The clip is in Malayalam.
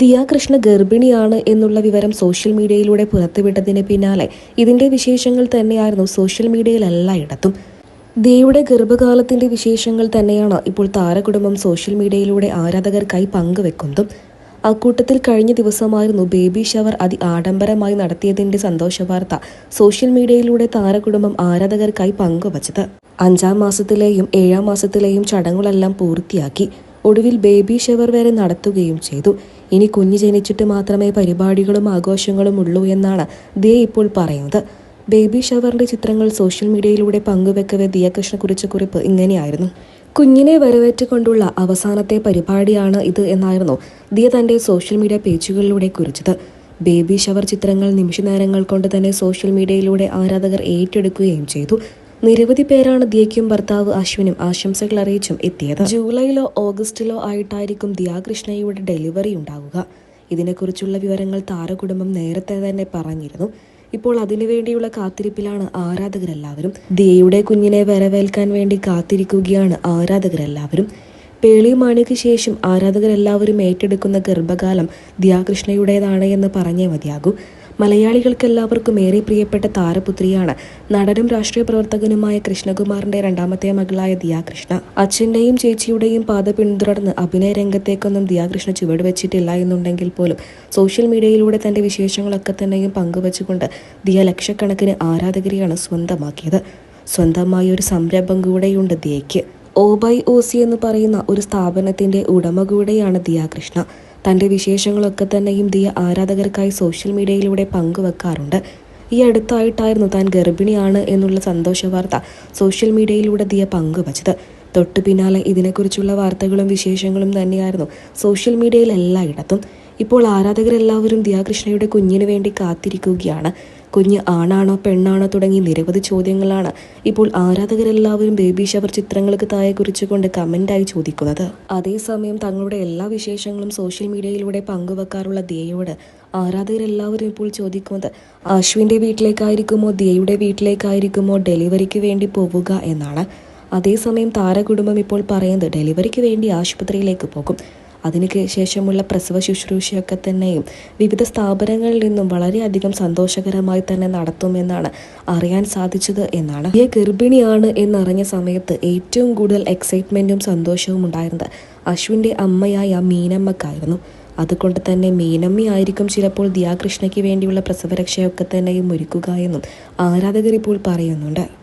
ദിയ കൃഷ്ണ ഗർഭിണിയാണ് എന്നുള്ള വിവരം സോഷ്യൽ മീഡിയയിലൂടെ പുറത്തുവിട്ടതിന് പിന്നാലെ ഇതിന്റെ വിശേഷങ്ങൾ തന്നെയായിരുന്നു സോഷ്യൽ മീഡിയയിൽ എല്ലായിടത്തും. ദിയയുടെ ഗർഭകാലത്തിന്റെ വിശേഷങ്ങൾ തന്നെയാണ് ഇപ്പോൾ താരകുടുംബം സോഷ്യൽ മീഡിയയിലൂടെ ആരാധകർക്കായി പങ്കുവെക്കുന്നതും. അക്കൂട്ടത്തിൽ കഴിഞ്ഞ ദിവസമായിരുന്നു ബേബി ഷവർ അതി ആഡംബരമായി നടത്തിയതിന്റെ സന്തോഷ വാർത്ത സോഷ്യൽ മീഡിയയിലൂടെ താരകുടുംബം ആരാധകർക്കായി പങ്കുവച്ചത്. അഞ്ചാം മാസത്തിലെയും ഏഴാം മാസത്തിലെയും ചടങ്ങുകളെല്ലാം പൂർത്തിയാക്കി ഒടുവിൽ ബേബി ഷവർ വരെ നടത്തുകയും ചെയ്തു. ഇനി കുഞ്ഞ് ജനിച്ചിട്ട് മാത്രമേ പരിപാടികളും ആഘോഷങ്ങളും ഉള്ളൂ എന്നാണ് ദിയ ഇപ്പോൾ പറയുന്നത്. ബേബി ഷവറിന്റെ ചിത്രങ്ങൾ സോഷ്യൽ മീഡിയയിലൂടെ പങ്കുവെക്കവെ ദിയകൃഷ്ണ കുറിച്ച കുറിപ്പ് ഇങ്ങനെയായിരുന്നു. കുഞ്ഞിനെ വരവേറ്റുകൊണ്ടുള്ള അവസാനത്തെ പരിപാടിയാണ് ഇത് എന്നായിരുന്നു ദിയ തന്റെ സോഷ്യൽ മീഡിയ പേജുകളിലൂടെ കുറിച്ചത്. ബേബി ഷവർ ചിത്രങ്ങൾ നിമിഷനേരങ്ങൾ കൊണ്ട് തന്നെ സോഷ്യൽ മീഡിയയിലൂടെ ആരാധകർ ഏറ്റെടുക്കുകയും ചെയ്തു. നിരവധി പേരാണ് ദിയയ്ക്കും ഭർത്താവ് അശ്വിനും ആശംസകൾ അറിയിച്ചും എത്തിയത്. ജൂലൈയിലോ ഓഗസ്റ്റിലോ ആയിട്ടായിരിക്കും ദിയാകൃഷ്ണയുടെ ഡെലിവറി ഉണ്ടാവുക. ഇതിനെക്കുറിച്ചുള്ള വിവരങ്ങൾ താരകുടുംബം നേരത്തെ തന്നെ പറഞ്ഞിരുന്നു. ഇപ്പോൾ അതിനുവേണ്ടിയുള്ള കാത്തിരിപ്പിലാണ് ആരാധകരെല്ലാവരും. ദിയയുടെ കുഞ്ഞിനെ വരവേൽക്കാൻ വേണ്ടി കാത്തിരിക്കുകയാണ് ആരാധകരെല്ലാവരും. പേളി മാണിക്ക് ശേഷം ആരാധകരെല്ലാവരും ഏറ്റെടുക്കുന്ന ഗർഭകാലം ദിയാകൃഷ്ണയുടേതാണ് എന്ന് പറഞ്ഞേ മതിയാകൂ. മലയാളികൾക്കെല്ലാവർക്കും ഏറെ പ്രിയപ്പെട്ട താരപുത്രിയാണ് നടനും രാഷ്ട്രീയ പ്രവർത്തകനുമായ കൃഷ്ണകുമാറിന്റെ രണ്ടാമത്തെ മകളായ ദിയാകൃഷ്ണ. അച്ഛന്റെയും ചേച്ചിയുടെയും പാത പിന്തുടർന്ന് അഭിനയ രംഗത്തേക്കൊന്നും ദിയാകൃഷ്ണ ചുവട് വെച്ചിട്ടില്ല എന്നുണ്ടെങ്കിൽ പോലും സോഷ്യൽ മീഡിയയിലൂടെ തന്റെ വിശേഷങ്ങളൊക്കെ തന്നെയും പങ്കുവച്ചുകൊണ്ട് ദിയ ലക്ഷക്കണക്കിന് ആരാധകരെയാണ് സ്വന്തമാക്കിയത്. സ്വന്തമായ ഒരു സംരംഭം കൂടെയുണ്ട് ദിയയ്ക്ക്. ഓ ബൈ ഒ സി എന്ന് പറയുന്ന ഒരു സ്ഥാപനത്തിന്റെ ഉടമ കൂടെയാണ് ദിയ കൃഷ്ണ. തന്റെ വിശേഷങ്ങളൊക്കെ തന്നെയും ദിയ ആരാധകർക്കായി സോഷ്യൽ മീഡിയയിലൂടെ പങ്കുവെക്കാറുണ്ട്. ഈ അടുത്തായിട്ടായിരുന്നു താൻ ഗർഭിണിയാണ് എന്നുള്ള സന്തോഷ വാർത്ത സോഷ്യൽ മീഡിയയിലൂടെ ദിയ പങ്കുവച്ചത്. തൊട്ടു പിന്നാലെ ഇതിനെക്കുറിച്ചുള്ള വാർത്തകളും വിശേഷങ്ങളും തന്നെയായിരുന്നു സോഷ്യൽ മീഡിയയിൽ എല്ലായിടത്തും. ഇപ്പോൾ ആരാധകരെല്ലാവരും ദിയാകൃഷ്ണയുടെ കുഞ്ഞിനു വേണ്ടി കാത്തിരിക്കുകയാണ്. കുഞ്ഞ് ആണാണോ പെണ്ണാണോ തുടങ്ങി നിരവധി ചോദ്യങ്ങളാണ് ഇപ്പോൾ ആരാധകരെല്ലാവരും ബേബി ഷവർ ചിത്രങ്ങൾക്ക് താഴെ കുറിച്ചുകൊണ്ട് കമന്റായി ചോദിക്കുന്നത്. അതേസമയം തങ്ങളുടെ എല്ലാ വിശേഷങ്ങളും സോഷ്യൽ മീഡിയയിലൂടെ പങ്കുവെക്കാറുള്ള ദിയയോട് ആരാധകരെല്ലാവരും ഇപ്പോൾ ചോദിക്കുന്നത് അശ്വിന്റെ വീട്ടിലേക്കായിരിക്കുമോ ദിയയുടെ വീട്ടിലേക്കായിരിക്കുമോ ഡെലിവറിക്ക് വേണ്ടി പോവുക എന്നാണ്. അതേസമയം താരകുടുംബം ഇപ്പോൾ പറയുന്നത് ഡെലിവറിക്ക് വേണ്ടി ആശുപത്രിയിലേക്ക് പോകും. അതിന് ശേഷമുള്ള പ്രസവ ശുശ്രൂഷയൊക്കെ തന്നെയും വിവിധ സ്ഥാപനങ്ങളിൽ നിന്നും വളരെയധികം സന്തോഷകരമായി തന്നെ നടത്തുമെന്നാണ് അറിയാൻ സാധിച്ചത് എന്നാണ്. ഈ ഗർഭിണിയാണ് എന്നറിഞ്ഞ സമയത്ത് ഏറ്റവും കൂടുതൽ എക്സൈറ്റ്മെന്റും സന്തോഷവും ഉണ്ടായിരുന്നത്. അശ്വിന്റെ അമ്മയായ മീനമ്മക്കായിരുന്നു. അതുകൊണ്ട് തന്നെ മീനമ്മയായിരിക്കും ചിലപ്പോൾ ദിയാകൃഷ്ണയ്ക്ക് വേണ്ടിയുള്ള പ്രസവരക്ഷയൊക്കെ തന്നെയും ഒരുക്കുക എന്നും ആരാധകർ ഇപ്പോൾ പറയുന്നുണ്ട്.